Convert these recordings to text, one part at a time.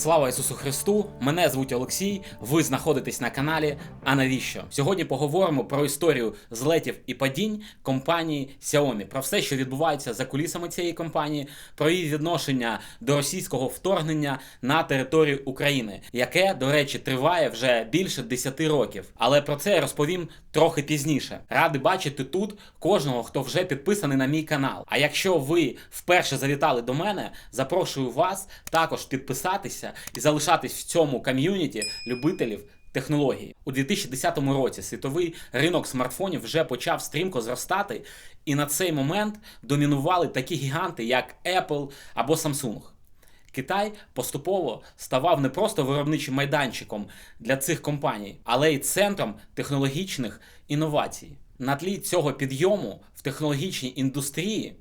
Слава Ісусу Христу! Мене звуть Олексій. Ви знаходитесь на каналі. А навіщо? Сьогодні поговоримо про історію злетів і падінь компанії Xiaomi, про все, що відбувається за кулісами цієї компанії, про її відношення до російського вторгнення на територію України, яке, до речі, триває вже більше 10 років. Але про це я розповім трохи пізніше. Радий бачити тут кожного, хто вже підписаний на мій канал. А якщо ви вперше завітали до мене, запрошую вас також підписатися і залишатись в цьому ком'юніті любителів. Технології у 2010 році світовий ринок смартфонів вже почав стрімко зростати, і на цей момент домінували такі гіганти, як Apple або Samsung. Китай поступово ставав не просто виробничим майданчиком для цих компаній, але й центром технологічних інновацій. На тлі цього підйому в технологічній індустрії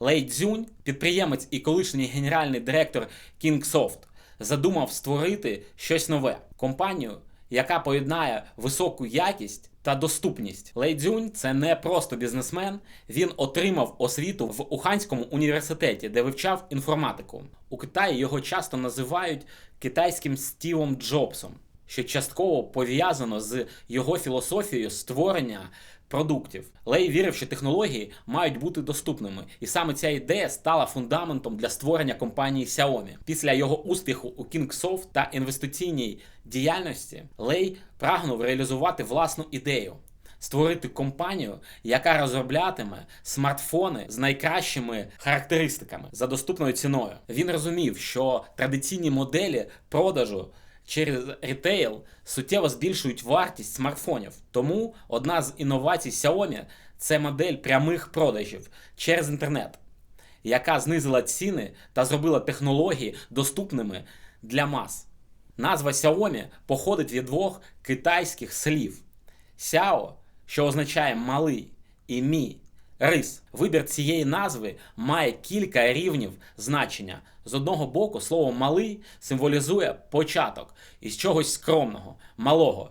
Лей Цзюнь, підприємець і колишній генеральний директор Kingsoft, задумав створити щось нове компанію, яка поєднає високу якість та доступність. Лей Цзюнь – це не просто бізнесмен. Він отримав освіту в Уханському університеті, де вивчав інформатику. У Китаї його часто називають китайським Стівом Джобсом, що частково пов'язано з його філософією створення продуктів. Лей вірив, що технології мають бути доступними, і саме ця ідея стала фундаментом для створення компанії Xiaomi. Після його успіху у Kingsoft та інвестиційній діяльності Лей прагнув реалізувати власну ідею. Створити компанію, яка розроблятиме смартфони з найкращими характеристиками за доступною ціною. Він розумів, що традиційні моделі продажу через ретейл суттєво збільшують вартість смартфонів. Тому одна з інновацій Xiaomi – це модель прямих продажів через інтернет, яка знизила ціни та зробила технології доступними для мас. Назва Xiaomi походить від двох китайських слів: Xiao, що означає малий, і мі рис. Вибір цієї назви має кілька рівнів значення. З одного боку, слово малий символізує початок із чогось скромного, малого,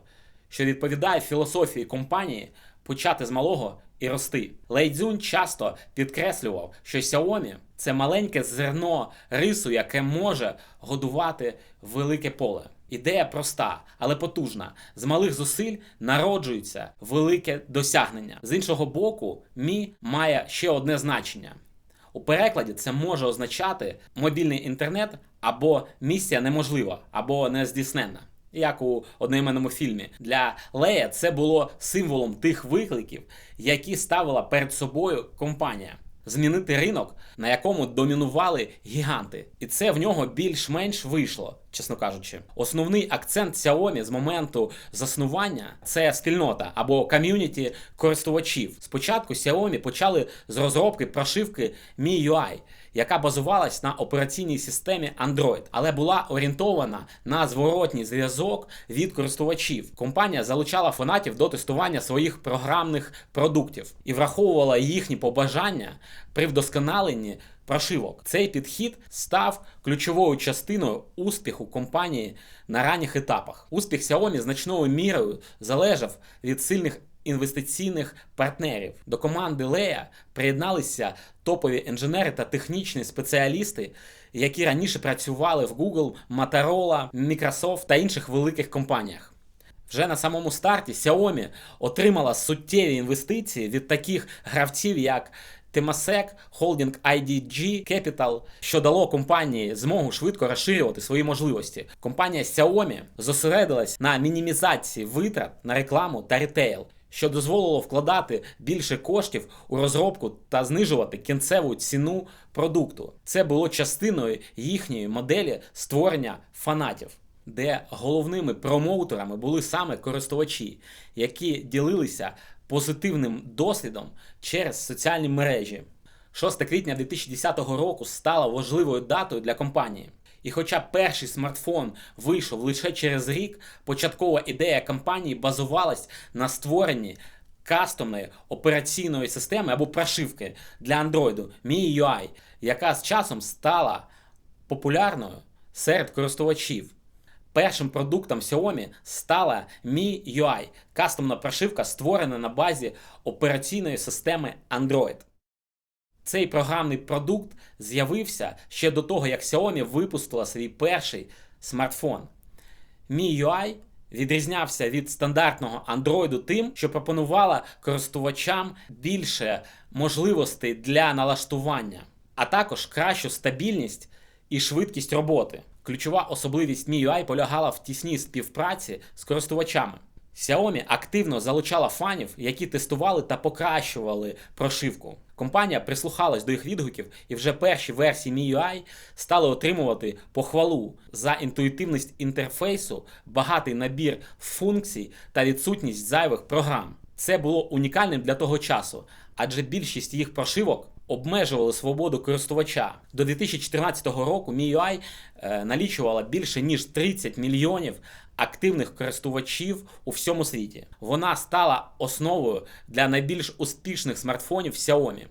що відповідає філософії компанії почати з малого і рости. Лейдзюнь часто підкреслював, що Xiaomi – це маленьке зерно рису, яке може годувати велике поле. Ідея проста, але потужна. З малих зусиль народжується велике досягнення. З іншого боку, мі має ще одне значення. У перекладі це може означати мобільний інтернет або місія неможлива, або нездійсненна. Як у одноіменному фільмі для Лея це було символом тих викликів, які ставила перед собою компанія. Змінити ринок, на якому домінували гіганти, і це в нього більш-менш вийшло, чесно кажучи. Основний акцент Xiaomi з моменту заснування це спільнота або ком'юніті користувачів. Спочатку Xiaomi почали з розробки прошивки MIUI, яка базувалась на операційній системі Android, але була орієнтована на зворотній зв'язок від користувачів. Компанія залучала фанатів до тестування своїх програмних продуктів і враховувала їхні побажання при вдосконаленні прошивок. Цей підхід став ключовою частиною успіху компанії на ранніх етапах. Успіх Xiaomi значною мірою залежав від сильних інвестиційних партнерів. До команди Лея приєдналися топові інженери та технічні спеціалісти, які раніше працювали в Google, Motorola, Microsoft та інших великих компаніях. Вже на самому старті Xiaomi отримала суттєві інвестиції від таких гравців, як Temasek, Holding IDG Capital, що дало компанії змогу швидко розширювати свої можливості. Компанія Xiaomi зосередилась на мінімізації витрат на рекламу та ретейл, що дозволило вкладати більше коштів у розробку та знижувати кінцеву ціну продукту. Це було частиною їхньої моделі створення фанатів. Де головними промоутерами були саме користувачі, які ділилися позитивним досвідом через соціальні мережі. 6 квітня 2010 року стало важливою датою для компанії. І хоча перший смартфон вийшов лише через рік, початкова ідея компанії базувалась на створенні кастомної операційної системи або прошивки для Android MIUI, яка з часом стала популярною серед користувачів. Першим продуктом Xiaomi стала Mi UI – кастомна прошивка, створена на базі операційної системи Android. Цей програмний продукт з'явився ще до того, як Xiaomi випустила свій перший смартфон. MIUI відрізнявся від стандартного Android тим, що пропонувала користувачам більше можливостей для налаштування, а також кращу стабільність і швидкість роботи. Ключова особливість MIUI полягала в тісній співпраці з користувачами. Xiaomi активно залучала фанів, які тестували та покращували прошивку. Компанія прислухалась до їх відгуків, і вже перші версії MIUI стали отримувати похвалу за інтуїтивність інтерфейсу, багатий набір функцій та відсутність зайвих програм. Це було унікальним для того часу, адже більшість їх прошивок обмежували свободу користувача. До 2014 року MIUI е, налічувала більше ніж 30 мільйонів активних користувачів у всьому світі. Вона стала основою для найбільш успішних смартфонів Xiaomi.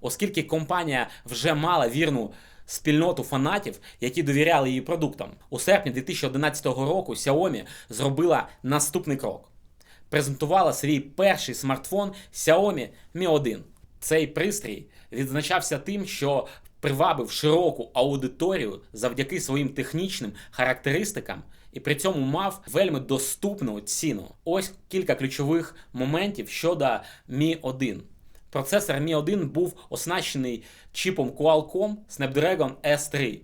Оскільки компанія вже мала вірну спільноту фанатів, які довіряли її продуктам, у серпні 2011 року Xiaomi зробила наступний крок. Презентувала свій перший смартфон Xiaomi Mi 1. Цей пристрій відзначався тим, що привабив широку аудиторію завдяки своїм технічним характеристикам і при цьому мав вельми доступну ціну. Ось кілька ключових моментів щодо Mi 1. Процесор Mi 1 був оснащений чіпом Qualcomm Snapdragon S3,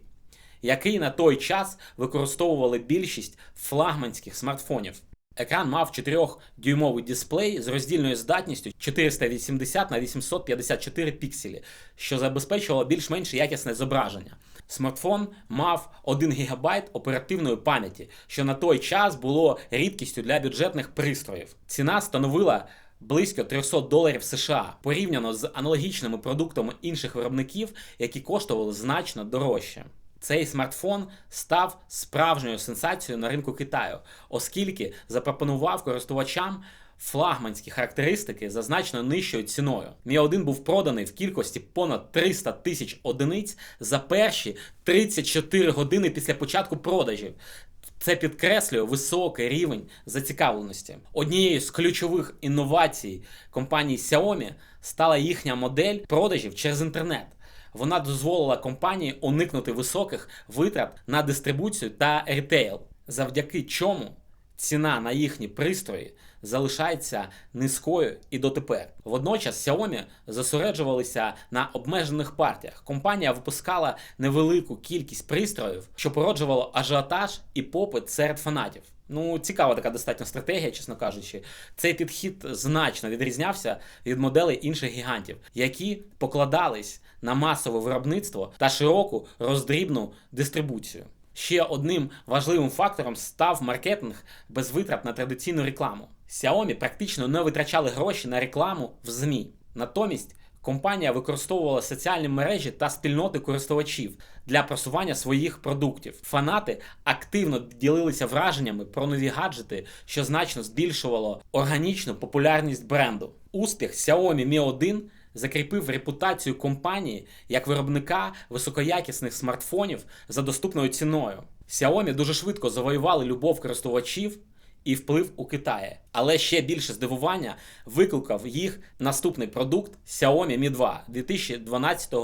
який на той час використовували більшість флагманських смартфонів. Екран мав 4-дюймовий дисплей з роздільною здатністю 480 на 854 пікселі, що забезпечувало більш-менш якісне зображення. Смартфон мав 1 ГБ оперативної пам'яті, що на той час було рідкістю для бюджетних пристроїв. Ціна становила близько 300 доларів США порівняно з аналогічними продуктами інших виробників, які коштували значно дорожче. Цей смартфон став справжньою сенсацією на ринку Китаю, оскільки запропонував користувачам флагманські характеристики за значно нижчою ціною. Mi 1 був проданий в кількості понад 300 тисяч одиниць за перші 34 години після початку продажів. Це підкреслює високий рівень зацікавленості. Однією з ключових інновацій компанії Xiaomi стала їхня модель продажів через інтернет. Вона дозволила компанії уникнути високих витрат на дистрибуцію та ретейл, завдяки чому ціна на їхні пристрої залишається низькою і дотепер. Водночас Xiaomi зосереджувалися на обмежених партіях. Компанія випускала невелику кількість пристроїв, що породжувало ажіотаж і попит серед фанатів. Ну, цікава така достатньо стратегія, чесно кажучи. Цей підхід значно відрізнявся від моделей інших гігантів, які покладались на масове виробництво та широку роздрібну дистрибуцію. Ще одним важливим фактором став маркетинг без витрат на традиційну рекламу. Xiaomi практично не витрачали гроші на рекламу в ЗМІ. Натомість компанія використовувала соціальні мережі та спільноти користувачів для просування своїх продуктів. Фанати активно ділилися враженнями про нові гаджети, що значно збільшувало органічну популярність бренду. Успіх Xiaomi Mi 1 закріпив репутацію компанії як виробника високоякісних смартфонів за доступною ціною. Xiaomi дуже швидко завоювали любов користувачів і вплив у Китаї. Але ще більше здивування викликав їх наступний продукт Xiaomi Mi 2 2012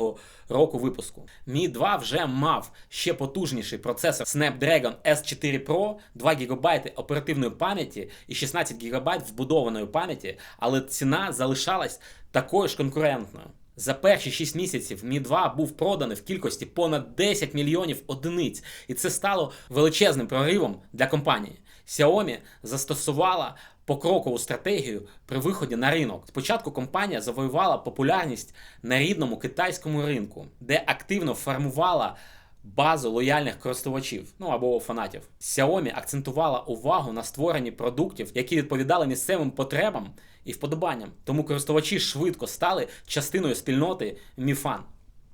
року випуску. Mi 2 вже мав ще потужніший процесор Snapdragon S4 Pro, 2 ГБ оперативної пам'яті і 16 ГБ вбудованої пам'яті, але ціна залишалась такою ж конкурентною. За перші 6 місяців Mi 2 був проданий в кількості понад 10 мільйонів одиниць, і це стало величезним проривом для компанії. Xiaomi застосувала покрокову стратегію при виході на ринок. Спочатку компанія завоювала популярність на рідному китайському ринку, де активно формувала базу лояльних користувачів, ну або фанатів. Xiaomi акцентувала увагу на створенні продуктів, які відповідали місцевим потребам і вподобанням. Тому користувачі швидко стали частиною спільноти Mi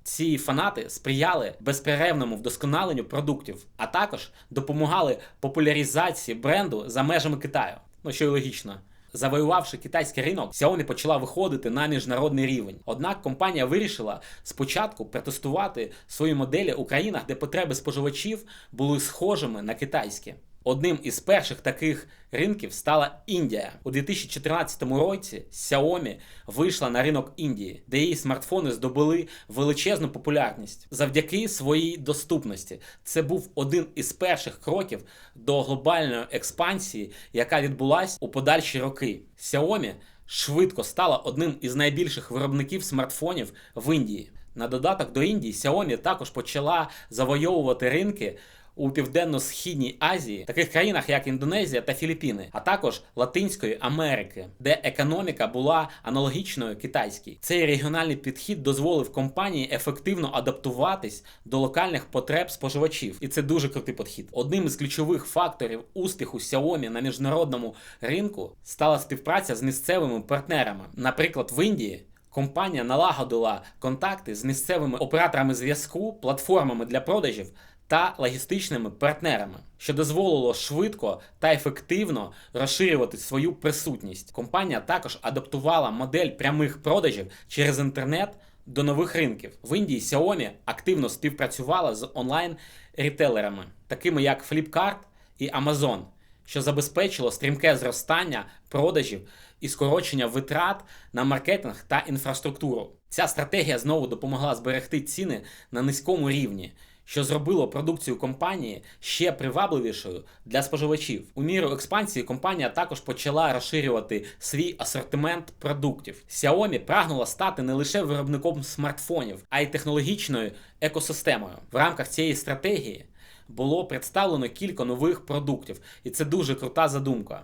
ці фанати сприяли безперервному вдосконаленню продуктів, а також допомагали популяризації бренду за межами Китаю. Ну що й логічно. Завоювавши китайський ринок, Xiaomi почала виходити на міжнародний рівень. Однак компанія вирішила спочатку протестувати свої моделі у країнах, де потреби споживачів були схожими на китайські. Одним із перших таких ринків стала Індія. У 2014 році Xiaomi вийшла на ринок Індії, де її смартфони здобули величезну популярність завдяки своїй доступності. Це був один із перших кроків до глобальної експансії, яка відбулася у подальші роки. Xiaomi швидко стала одним із найбільших виробників смартфонів в Індії. На додаток до Індії Xiaomi також почала завойовувати ринки у південно-східній Азії, таких країнах як Індонезія та Філіппіни, а також Латинської Америки, де економіка була аналогічною китайській. Цей регіональний підхід дозволив компанії ефективно адаптуватись до локальних потреб споживачів, і це дуже крутий підхід. Одним із ключових факторів успіху Xiaomi на міжнародному ринку стала співпраця з місцевими партнерами, наприклад, в Індії. Компанія налагодила контакти з місцевими операторами зв'язку, платформами для продажів та логістичними партнерами, що дозволило швидко та ефективно розширювати свою присутність. Компанія також адаптувала модель прямих продажів через інтернет до нових ринків. В Індії Xiaomi активно співпрацювала з онлайн-рітейлерами, такими як Flipkart і Amazon, що забезпечило стрімке зростання продажів і скорочення витрат на маркетинг та інфраструктуру. Ця стратегія знову допомогла зберегти ціни на низькому рівні що зробило продукцію компанії ще привабливішою для споживачів. У міру експансії компанія також почала розширювати свій асортимент продуктів. Xiaomi прагнула стати не лише виробником смартфонів, а й технологічною екосистемою. В рамках цієї стратегії було представлено кілька нових продуктів, і це дуже крута задумка.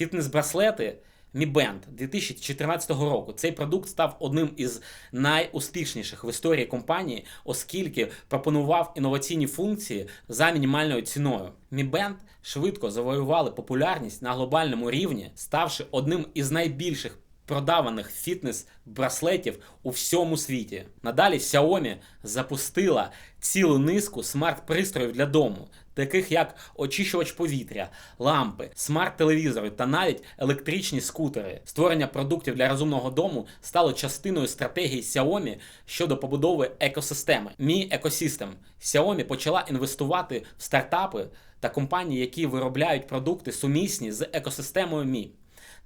Фітнес-браслети. Mi Band 2014 року цей продукт став одним із найуспішніших в історії компанії, оскільки пропонував інноваційні функції за мінімальною ціною. Mi Band швидко завоювали популярність на глобальному рівні, ставши одним із найбільших продаваних фітнес-браслетів у всьому світі. Надалі Xiaomi запустила цілу низку смарт-пристроїв для дому, таких як очищувач повітря, лампи, смарт-телевізори та навіть електричні скутери. Створення продуктів для розумного дому стало частиною стратегії Xiaomi щодо побудови екосистеми. Mi Ecosystem. Xiaomi почала інвестувати в стартапи та компанії, які виробляють продукти сумісні з екосистемою Mi.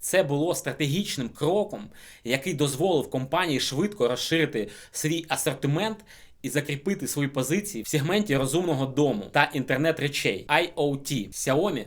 Це було стратегічним кроком, який дозволив компанії швидко розширити свій асортимент і закріпити свої позиції в сегменті розумного дому та інтернет речей IoT. Xiaomi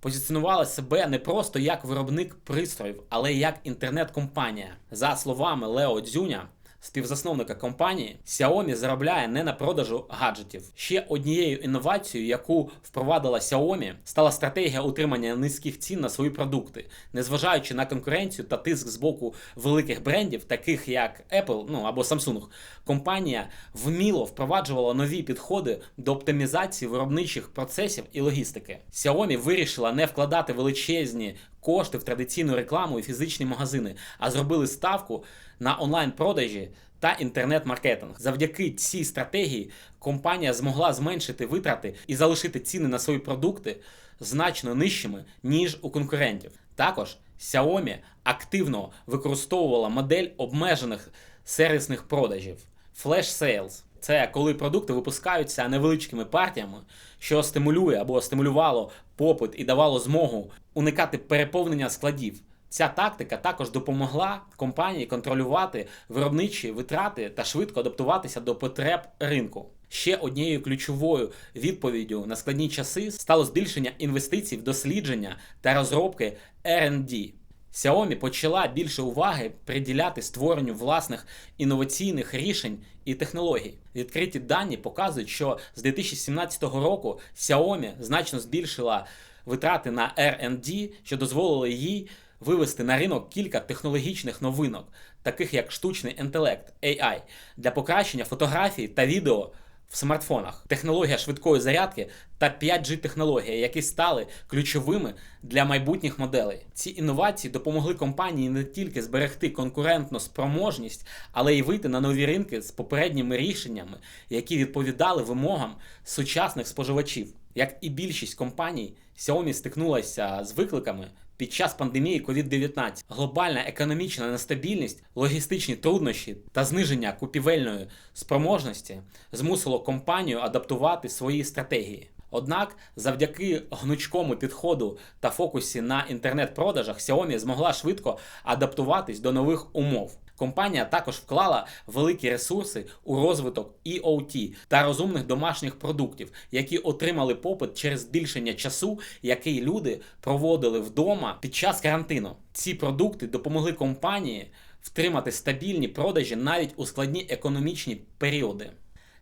позиціонувала себе не просто як виробник пристроїв, але як інтернет-компанія. За словами Лео Дзюня співзасновника компанії, Xiaomi заробляє не на продажу гаджетів. Ще однією інновацією, яку впровадила Xiaomi, стала стратегія утримання низьких цін на свої продукти, незважаючи на конкуренцію та тиск з боку великих брендів, таких як Apple ну або Samsung, компанія вміло впроваджувала нові підходи до оптимізації виробничих процесів і логістики. Xiaomi вирішила не вкладати величезні кошти в традиційну рекламу і фізичні магазини, а зробили ставку на онлайн-продажі та інтернет-маркетинг. Завдяки цій стратегії компанія змогла зменшити витрати і залишити ціни на свої продукти значно нижчими, ніж у конкурентів. Також Xiaomi активно використовувала модель обмежених сервісних продажів Flash Sales. Це коли продукти випускаються невеличкими партіями, що стимулює або стимулювало попит і давало змогу уникати переповнення складів. Ця тактика також допомогла компанії контролювати виробничі витрати та швидко адаптуватися до потреб ринку. Ще однією ключовою відповіддю на складні часи стало збільшення інвестицій в дослідження та розробки R&D. Xiaomi почала більше уваги приділяти створенню власних інноваційних рішень і технологій. Відкриті дані показують, що з 2017 року Xiaomi значно збільшила витрати на R&D, що дозволило їй вивести на ринок кілька технологічних новинок, таких як штучний інтелект AI, для покращення фотографій та відео в смартфонах, технологія швидкої зарядки та 5G-технологія, які стали ключовими для майбутніх моделей. Ці інновації допомогли компанії не тільки зберегти конкурентну спроможність, але й вийти на нові ринки з попередніми рішеннями, які відповідали вимогам сучасних споживачів. Як і більшість компаній, Xiaomi стикнулася з викликами під час пандемії COVID-19, глобальна економічна нестабільність, логістичні труднощі та зниження купівельної спроможності змусило компанію адаптувати свої стратегії. Однак, завдяки гнучкому підходу та фокусі на інтернет-продажах, Xiaomi змогла швидко адаптуватись до нових умов. Компанія також вклала великі ресурси у розвиток EOT та розумних домашніх продуктів, які отримали попит через збільшення часу, який люди проводили вдома під час карантину. Ці продукти допомогли компанії втримати стабільні продажі навіть у складні економічні періоди.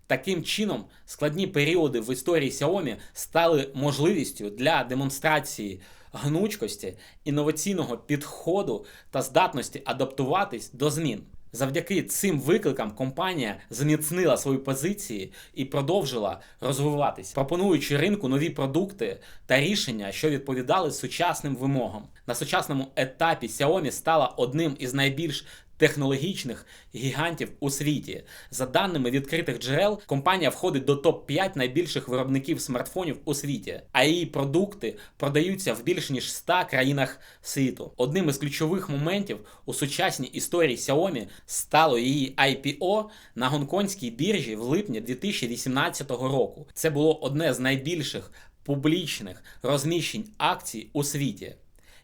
Таким чином, складні періоди в історії Xiaomi стали можливістю для демонстрації гнучкості, інноваційного підходу та здатності адаптуватись до змін. Завдяки цим викликам компанія зміцнила свої позиції і продовжила розвиватись, пропонуючи ринку нові продукти та рішення, що відповідали сучасним вимогам. На сучасному етапі Xiaomi стала одним із найбільш технологічних гігантів у світі. За даними відкритих джерел, компанія входить до топ-5 найбільших виробників смартфонів у світі, а її продукти продаються в більш ніж 100 країнах світу. Одним із ключових моментів у сучасній історії Xiaomi стало її IPO на гонконгській біржі в липні 2018 року. Це було одне з найбільших публічних розміщень акцій у світі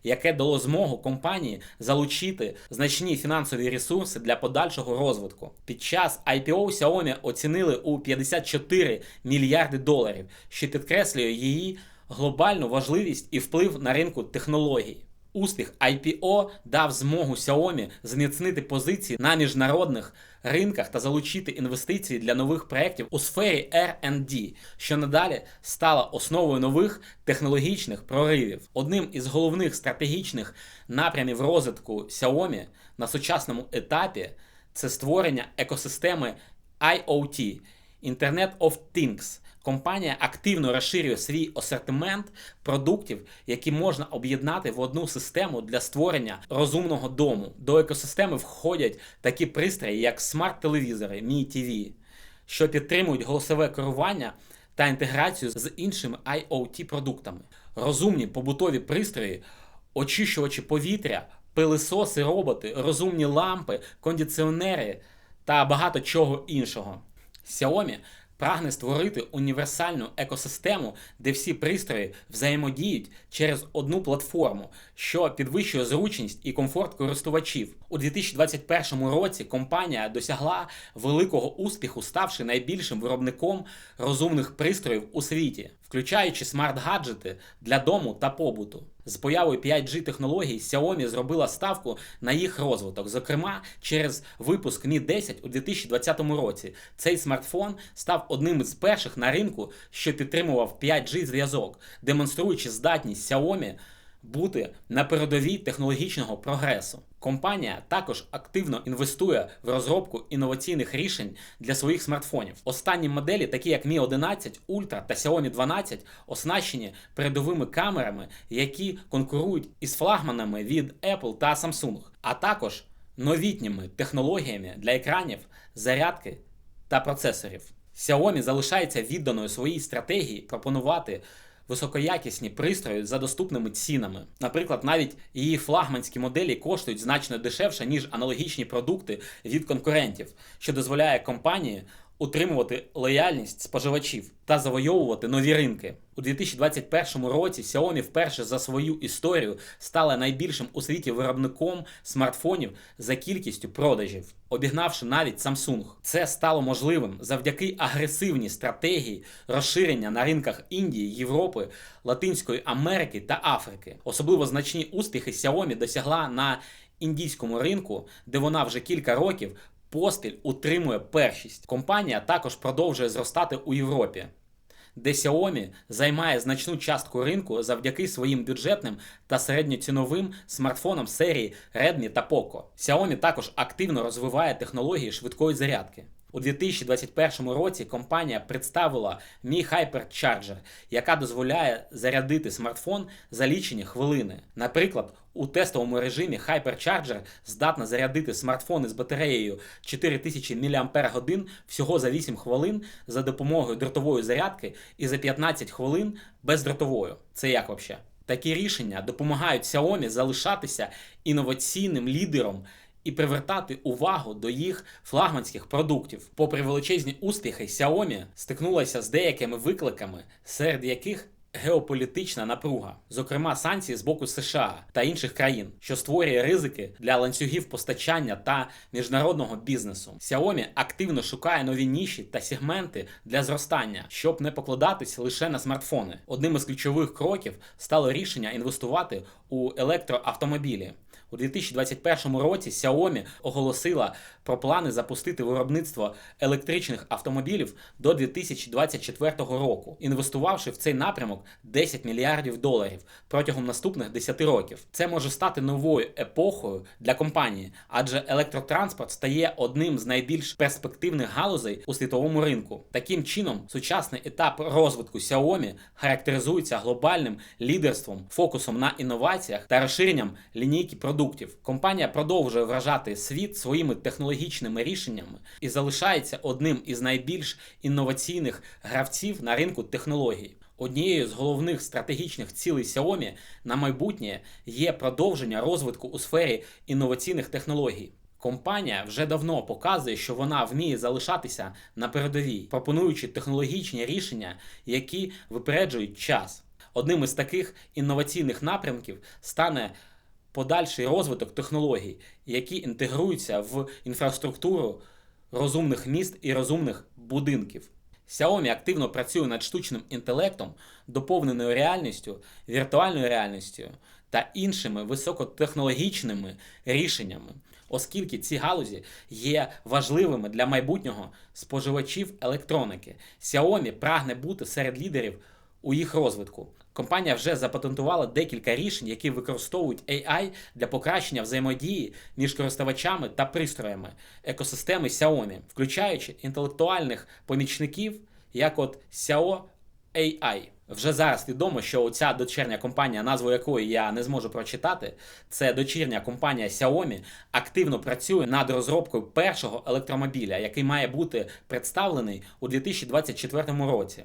яке дало змогу компанії залучити значні фінансові ресурси для подальшого розвитку. Під час IPO Xiaomi оцінили у 54 мільярди доларів, що підкреслює її глобальну важливість і вплив на ринку технологій. Успіх IPO дав змогу Xiaomi зміцнити позиції на міжнародних ринках та залучити інвестиції для нових проєктів у сфері R&D, що надалі стала основою нових технологічних проривів. Одним із головних стратегічних напрямів розвитку Xiaomi на сучасному етапі це створення екосистеми IoT – Internet of Things – Компанія активно розширює свій асортимент продуктів, які можна об'єднати в одну систему для створення розумного дому. До екосистеми входять такі пристрої, як смарт-телевізори, Mi TV, що підтримують голосове керування та інтеграцію з іншими IoT-продуктами. Розумні побутові пристрої, очищувачі повітря, пилисоси, роботи, розумні лампи, кондиціонери та багато чого іншого. Xiaomi прагне створити універсальну екосистему, де всі пристрої взаємодіють через одну платформу, що підвищує зручність і комфорт користувачів. У 2021 році компанія досягла великого успіху, ставши найбільшим виробником розумних пристроїв у світі, включаючи смарт-гаджети для дому та побуту. З появою 5G технологій Xiaomi зробила ставку на їх розвиток, зокрема через випуск Mi 10 у 2020 році. Цей смартфон став одним із перших на ринку, що підтримував 5G зв'язок, демонструючи здатність Xiaomi бути на передовій технологічного прогресу. Компанія також активно інвестує в розробку інноваційних рішень для своїх смартфонів. Останні моделі, такі як Mi 11 Ultra та Xiaomi 12, оснащені передовими камерами, які конкурують із флагманами від Apple та Samsung, а також новітніми технологіями для екранів, зарядки та процесорів. Xiaomi залишається відданою своїй стратегії пропонувати високоякісні пристрої за доступними цінами. Наприклад, навіть її флагманські моделі коштують значно дешевше, ніж аналогічні продукти від конкурентів, що дозволяє компанії утримувати лояльність споживачів та завойовувати нові ринки. У 2021 році Xiaomi вперше за свою історію стала найбільшим у світі виробником смартфонів за кількістю продажів, обігнавши навіть Samsung. Це стало можливим завдяки агресивній стратегії розширення на ринках Індії, Європи, Латинської Америки та Африки. Особливо значні успіхи Xiaomi досягла на індійському ринку, де вона вже кілька років поспіль утримує першість. Компанія також продовжує зростати у Європі, де Xiaomi займає значну частку ринку завдяки своїм бюджетним та середньоціновим смартфонам серії Redmi та Poco. Xiaomi також активно розвиває технології швидкої зарядки. У 2021 році компанія представила Mi Hypercharger, яка дозволяє зарядити смартфон за лічені хвилини. Наприклад, у тестовому режимі Hypercharger здатна зарядити смартфон із батареєю 4000 мАч всього за 8 хвилин за допомогою дротової зарядки і за 15 хвилин бездротовою. Це як взагалі? Такі рішення допомагають Xiaomi залишатися інноваційним лідером і привертати увагу до їх флагманських продуктів. Попри величезні успіхи, Xiaomi стикнулася з деякими викликами, серед яких Геополітична напруга, зокрема санкції з боку США та інших країн, що створює ризики для ланцюгів постачання та міжнародного бізнесу. Xiaomi активно шукає нові ніші та сегменти для зростання, щоб не покладатись лише на смартфони. Одним із ключових кроків стало рішення інвестувати у електроавтомобілі. У 2021 році Xiaomi оголосила про плани запустити виробництво електричних автомобілів до 2024 року, інвестувавши в цей напрямок 10 мільярдів доларів протягом наступних 10 років. Це може стати новою епохою для компанії, адже електротранспорт стає одним з найбільш перспективних галузей у світовому ринку. Таким чином, сучасний етап розвитку Xiaomi характеризується глобальним лідерством, фокусом на інноваціях та розширенням лінійки продуктів. Компанія продовжує вражати світ своїми технологічними рішеннями і залишається одним із найбільш інноваційних гравців на ринку технологій. Однією з головних стратегічних цілей Xiaomi на майбутнє є продовження розвитку у сфері інноваційних технологій. Компанія вже давно показує, що вона вміє залишатися на передовій, пропонуючи технологічні рішення, які випереджують час. Одним із таких інноваційних напрямків стане подальший розвиток технологій, які інтегруються в інфраструктуру розумних міст і розумних будинків. Xiaomi активно працює над штучним інтелектом, доповненою реальністю, віртуальною реальністю та іншими високотехнологічними рішеннями, оскільки ці галузі є важливими для майбутнього споживачів електроніки. Xiaomi прагне бути серед лідерів у їх розвитку. Компанія вже запатентувала декілька рішень, які використовують AI для покращення взаємодії між користувачами та пристроями екосистеми Xiaomi, включаючи інтелектуальних помічників, як от Xiao AI. Вже зараз відомо, що ця дочірня компанія, назву якої я не зможу прочитати, це дочірня компанія Xiaomi, активно працює над розробкою першого електромобіля, який має бути представлений у 2024 році.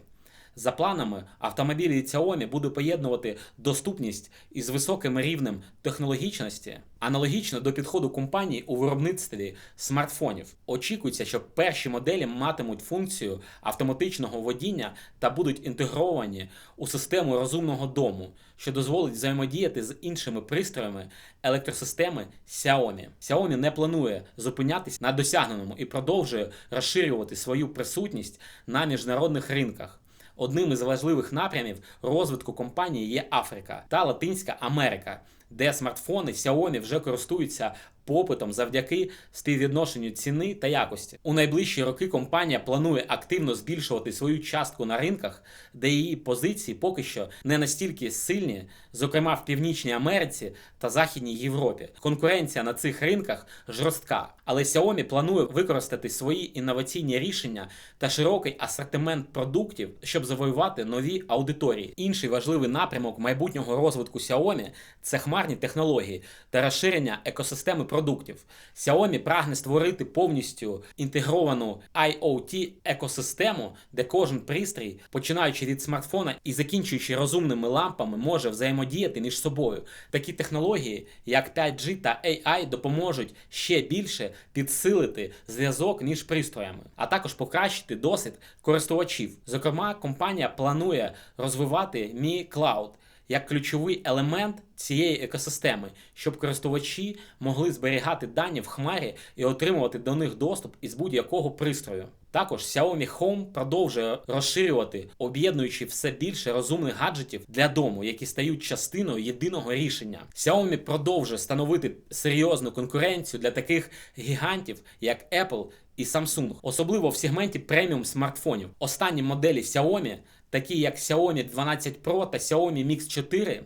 За планами, автомобілі Xiaomi будуть поєднувати доступність із високим рівнем технологічності, аналогічно до підходу компаній у виробництві смартфонів. Очікується, що перші моделі матимуть функцію автоматичного водіння та будуть інтегровані у систему розумного дому, що дозволить взаємодіяти з іншими пристроями електросистеми Xiaomi. Xiaomi не планує зупинятись на досягненому і продовжує розширювати свою присутність на міжнародних ринках. Одним із важливих напрямів розвитку компанії є Африка та Латинська Америка, де смартфони Xiaomi вже користуються попитом завдяки співвідношенню ціни та якості. У найближчі роки компанія планує активно збільшувати свою частку на ринках, де її позиції поки що не настільки сильні, зокрема в Північній Америці та Західній Європі. Конкуренція на цих ринках жорстка, але Xiaomi планує використати свої інноваційні рішення та широкий асортимент продуктів, щоб завоювати нові аудиторії. Інший важливий напрямок майбутнього розвитку Xiaomi – це хмарні технології та розширення екосистеми продуктів. Xiaomi прагне створити повністю інтегровану IoT екосистему, де кожен пристрій, починаючи від смартфона і закінчуючи розумними лампами, може взаємодіяти між собою. Такі технології, як 5G та AI, допоможуть ще більше підсилити зв'язок між пристроями, а також покращити досвід користувачів. Зокрема, компанія планує розвивати Mi Cloud як ключовий елемент цієї екосистеми, щоб користувачі могли зберігати дані в хмарі і отримувати до них доступ із будь-якого пристрою. Також Xiaomi Home продовжує розширювати, об'єднуючи все більше розумних гаджетів для дому, які стають частиною єдиного рішення. Xiaomi продовжує становити серйозну конкуренцію для таких гігантів, як Apple і Samsung, особливо в сегменті преміум смартфонів. Останні моделі Xiaomi, такі як Xiaomi 12 Pro та Xiaomi Mix 4,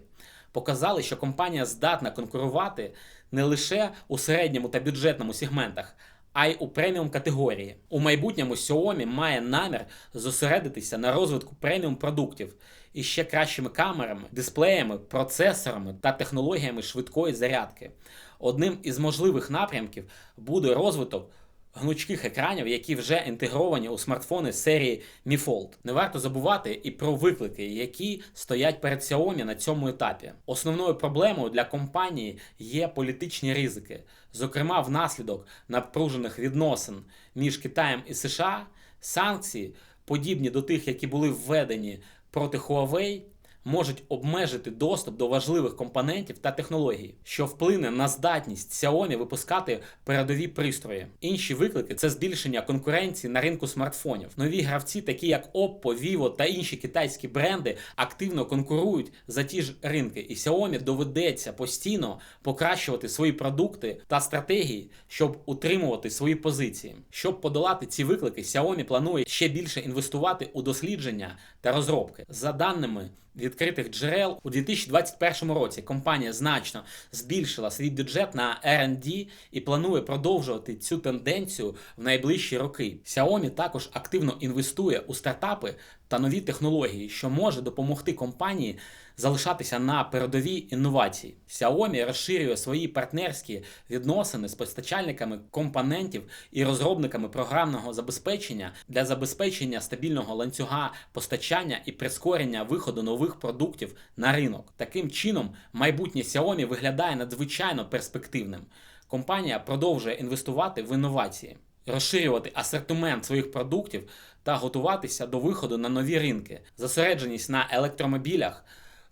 показали, що компанія здатна конкурувати не лише у середньому та бюджетному сегментах. А й у преміум категорії. У майбутньому Xiaomi має намір зосередитися на розвитку преміум продуктів із ще кращими камерами, дисплеями, процесорами та технологіями швидкої зарядки. Одним із можливих напрямків буде розвиток гнучких екранів, які вже інтегровані у смартфони серії Mi Fold. Не варто забувати і про виклики, які стоять перед Xiaomi на цьому етапі. Основною проблемою для компанії є політичні ризики, зокрема внаслідок напружених відносин між Китаєм і США, санкції, подібні до тих, які були введені проти Huawei, можуть обмежити доступ до важливих компонентів та технологій, що вплине на здатність Xiaomi випускати передові пристрої. Інші виклики це збільшення конкуренції на ринку смартфонів. Нові гравці, такі як Oppo, Vivo та інші китайські бренди, активно конкурують за ті ж ринки, і Xiaomi доведеться постійно покращувати свої продукти та стратегії, щоб утримувати свої позиції. Щоб подолати ці виклики, Xiaomi планує ще більше інвестувати у дослідження та розробки. За даними відкритих джерел у 2021 році компанія значно збільшила свій бюджет на R&D і планує продовжувати цю тенденцію в найближчі роки. Xiaomi також активно інвестує у стартапи та нові технології, що може допомогти компанії залишатися на передовій інновацій. Xiaomi розширює свої партнерські відносини з постачальниками компонентів і розробниками програмного забезпечення для забезпечення стабільного ланцюга постачання і прискорення виходу нових продуктів на ринок. Таким чином, майбутнє Xiaomi виглядає надзвичайно перспективним. Компанія продовжує інвестувати в інновації розширювати асортимент своїх продуктів та готуватися до виходу на нові ринки, зосередженість на електромобілях,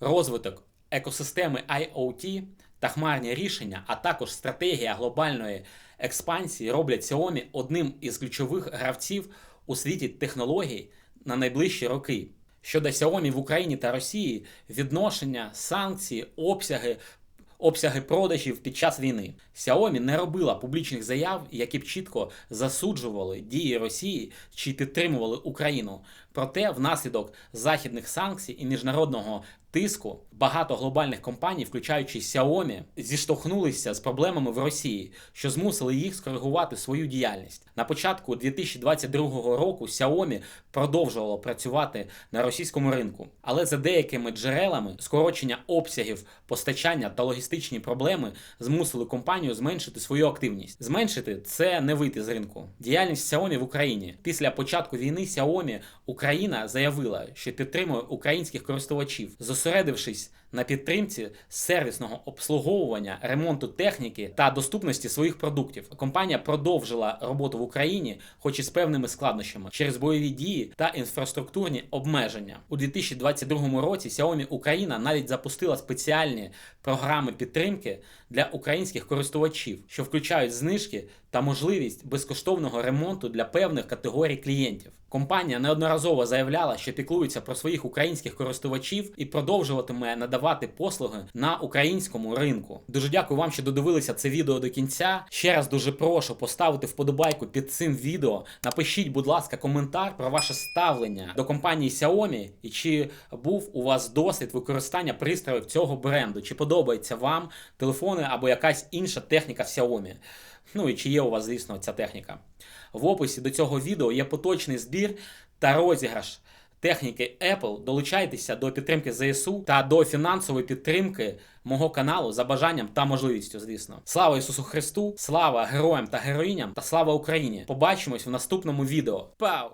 розвиток екосистеми IoT та хмарні рішення, а також стратегія глобальної експансії роблять Xiaomi одним із ключових гравців у світі технологій на найближчі роки. Щодо Xiaomi в Україні та Росії, відношення, санкції, обсяги обсяги продажів під час війни. Xiaomi не робила публічних заяв, які б чітко засуджували дії Росії чи підтримували Україну. Проте, внаслідок західних санкцій і міжнародного тиску багато глобальних компаній, включаючи Xiaomi, зіштовхнулися з проблемами в Росії, що змусили їх скоригувати свою діяльність. На початку 2022 року Xiaomi продовжувало працювати на російському ринку, але за деякими джерелами скорочення обсягів постачання та логістичні проблеми змусили компанію зменшити свою активність. Зменшити це не вийти з ринку. Діяльність Xiaomi в Україні після початку війни Xiaomi Україна заявила, що підтримує українських користувачів, зосередившись на підтримці сервісного обслуговування, ремонту техніки та доступності своїх продуктів. Компанія продовжила роботу в Україні, хоч і з певними складнощами через бойові дії та інфраструктурні обмеження. У 2022 році Xiaomi Україна навіть запустила спеціальні програми підтримки для українських користувачів, що включають знижки та можливість безкоштовного ремонту для певних категорій клієнтів. Компанія неодноразово заявляла, що піклується про своїх українських користувачів і продовжуватиме надавати послуги на українському ринку. Дуже дякую вам, що додивилися це відео до кінця. Ще раз дуже прошу поставити вподобайку під цим відео. Напишіть, будь ласка, коментар про ваше ставлення до компанії Xiaomi і чи був у вас досвід використання пристроїв цього бренду, чи подобається вам телефони або якась інша техніка Xiaomi. Ну і чи є у вас, звісно, ця техніка. В описі до цього відео є поточний збір та розіграш техніки Apple. Долучайтеся до підтримки ЗСУ та до фінансової підтримки мого каналу за бажанням та можливістю, звісно. Слава Ісусу Христу! Слава героям та героїням та слава Україні! Побачимось в наступному відео. Пау!